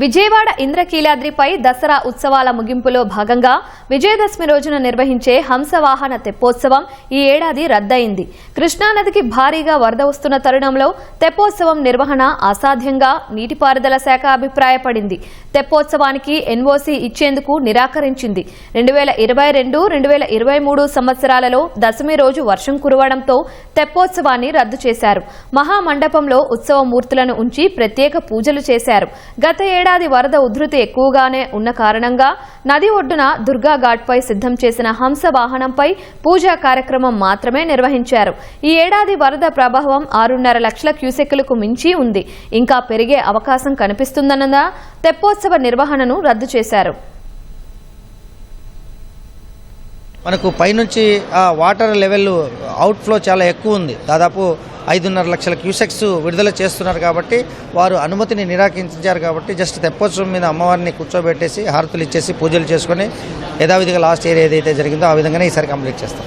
విజయవాడ ఇంద్రకీలాద్రిపై దసరా ఉత్సవాల ముగింపులో భాగంగా విజయదశమి రోజున నిర్వహించే హంసవాహన తెప్పోత్సవం ఈ ఏడాది రద్దయింది. కృష్ణానదికి భారీగా వరద వస్తున్న తరుణంలో తెప్పోత్సవం నిర్వహణ అసాధ్యంగా నీటిపారుదల శాఖ అభిప్రాయపడింది. తెప్పోత్సవానికి ఎన్ఓసీ ఇచ్చేందుకు నిరాకరించింది. రెండు వేల ఇరవై రెండు రెండు వేల ఇరవై మూడు సంవత్సరాలలో దశమి రోజు వర్షం కురవడంతో తెప్పోత్సవాన్ని రద్దు చేశారు. మహామండపంలో ఉత్సవ మూర్తులను ఉంచి ప్రత్యేక పూజలు చేశారు. గత ఏడాది వరద ఉధృతి ఎక్కువగానే ఉన్న కారణంగా నది ఒడ్డున దుర్గా ఘాట్పై సిద్ధం చేసిన హంస వాహనంపై పూజా కార్యక్రమం మాత్రమే నిర్వహించారు. ఈ ఏడాది వరద ప్రభావం ఆరున్నర లక్షల క్యూసెక్కులకు మించి ఉంది. ఇంకా పెరిగే అవకాశం కనిపిస్తుందన్న తెప్పోత్సవ నిర్వహణను రద్దు చేశారు. మనకు పైనుంచి ఆ వాటర్ లెవెల్ అవుట్ఫ్లో చాలా ఎక్కువ ఉంది. దాదాపు ఐదున్నర లక్షల క్యూసెక్స్ విడుదల చేస్తున్నారు కాబట్టి వారు అనుమతిని నిరాకరించారు కాబట్టి జస్ట్ తెప్పోత్సవం మీద అమ్మవారిని కూర్చోబెట్టేసి హారతులు ఇచ్చేసి పూజలు చేసుకొని యథావిధిగా లాస్ట్ ఇయర్ ఏదైతే జరిగిందో ఆ విధంగానే ఈసారి కంప్లీట్ చేస్తాం.